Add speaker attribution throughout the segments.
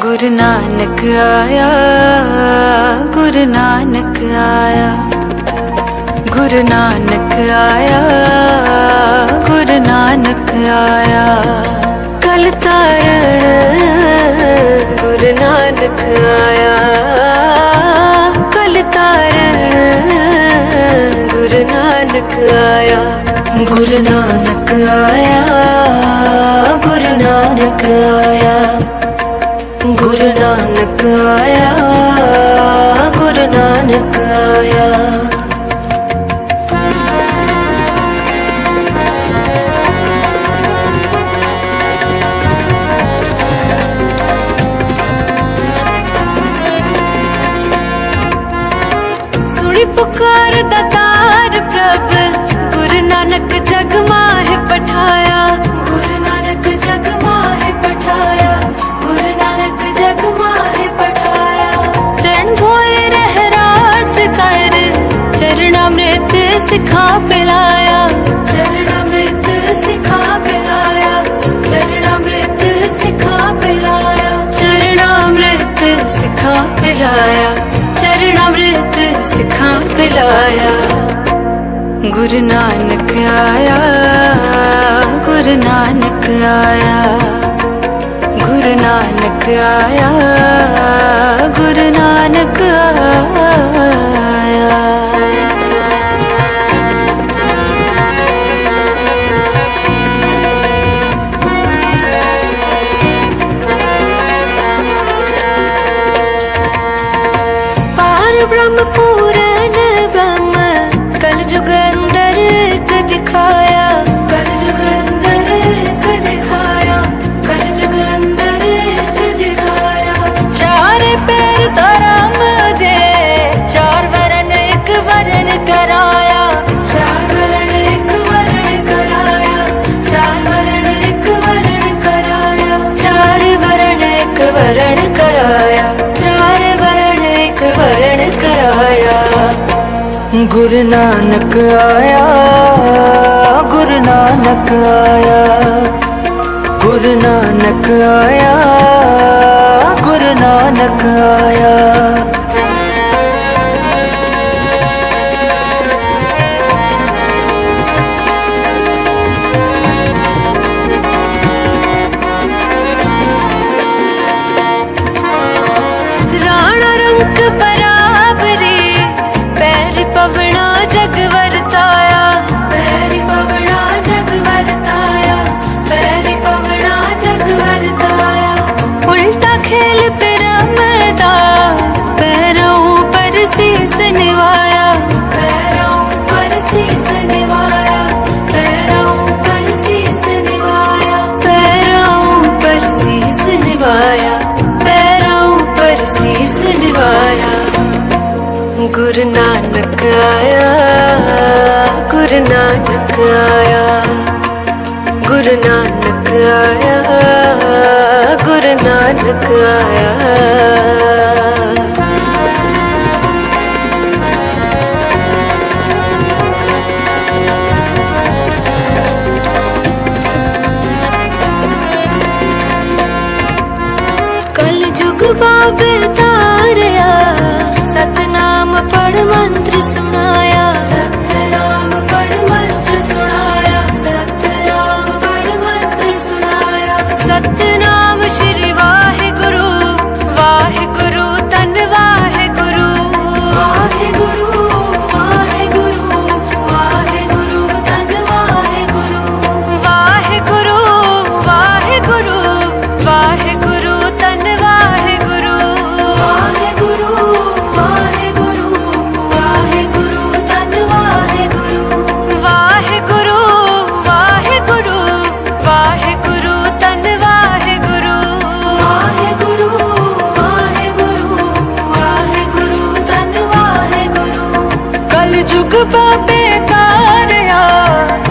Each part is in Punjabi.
Speaker 1: ਗੁਰੂ ਨਾਨਕ ਆਇਆ, ਗੁਰੂ ਨਾਨਕ ਆਇਆ। ਗੁਰੂ ਨਾਨਕ ਆਇਆ, ਗੁਰੂ ਨਾਨਕ ਆਇਆ। ਕਲ ਤਾਰਣ ਗੁਰੂ ਨਾਨਕ ਆਇਆ। ਕਲ ਤਾਰਣ ਗੁਰੂ ਨਾਨਕ ਆਇਆ। ਗੁਰੂ ਨਾਨਕ ਆਇਆ, ਗੁਰੂ ਨਾਨਕ ਆਇਆ। ਗੁਰੂ ਨਾਨਕ ਆਇਆ ਗੁਰੂ ਨਾਨਕ ਆਇਆ। ਸਿਖਾ ਪਿਲਾਇਆ। ਚਰਨ ਅੰਮ੍ਰਿਤ ਸਿਖਾ ਪਿਲਾਇਆ। ਚਰਨ ਅੰਮ੍ਰਿਤ ਸਿਖਾ ਪਿਲਾਇਆ। ਚਰਨ ਅੰਮ੍ਰਿਤ ਸਿਖਾ ਪਿਲਾਇਆ। ਚਰਨ ਅੰਮ੍ਰਿਤ ਸਿਖਾ ਪਿਲਾਇਆ। ਗੁਰੂ ਨਾਨਕ ਆਇਆ। ਗੁਰੂ ਨਾਨਕ ਆਇਆ। ਗੁਰੂ ਨਾਨਕ ਆਇਆ। ਗੁਰੂ ਨਾਨਕ ਆਇਆ। ਪਾਰ ਬ੍ਰਹਮ ਪੂਰਨ ਬ੍ਰਹਮ ਕਲ ਜੁਗ ਅੰਦਰ ਇੱਕ
Speaker 2: ਗੁਰੂ ਨਾਨਕ ਆਇਆ ਗੁਰੂ ਨਾਨਕ ਆਇਆ। ਗੁਰੂ ਨਾਨਕ ਆਇਆ ਗੁਰੂ ਨਾਨਕ ਆਇਆ।
Speaker 1: ਗੁਰੂ ਨਾਨਕ ਆਇਆ, ਗੁਰੂ ਨਾਨਕ ਆਇਆ। ਗੁਰੂ ਨਾਨਕ ਆਇਆ, ਗੁਰੂ ਨਾਨਕ ਆਇਆ। ਕਲ ਜੁਗ ਬਾਬੇ ਸਤਨਾਮ
Speaker 2: ਕਲ ਜੁਗ ਬਾਬੇ ਤਾਰਿਆ।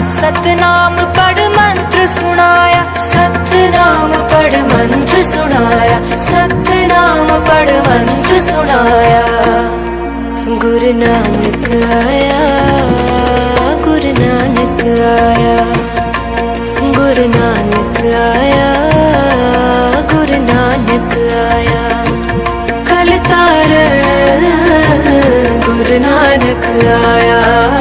Speaker 2: ਸਤਨਾਮ ਪੜ ਮੰਤਰ ਸੁਣਾਇਆ।
Speaker 1: ਸਤਨਾਮ ਪੜ ਮੰਤਰ ਸੁਣਾਇਆ। ਸਤਨਾਮ ਪੜ ਮੰਤਰ ਸੁਣਾਇਆ। ਗੁਰੂ ਨਾਨਕ ਆਇਆ। ਗੁਰੂ ਨਾਨਕ ਆਇਆ। ਗੁਰੂ ਨਾਨਕ ਆਇਆ। ਗੁਰੂ ਨਾਨਕ ਆਇਆ। ਤਾਰਨ ਗੁਰੂ ਨਾਨਕ ਆਇਆ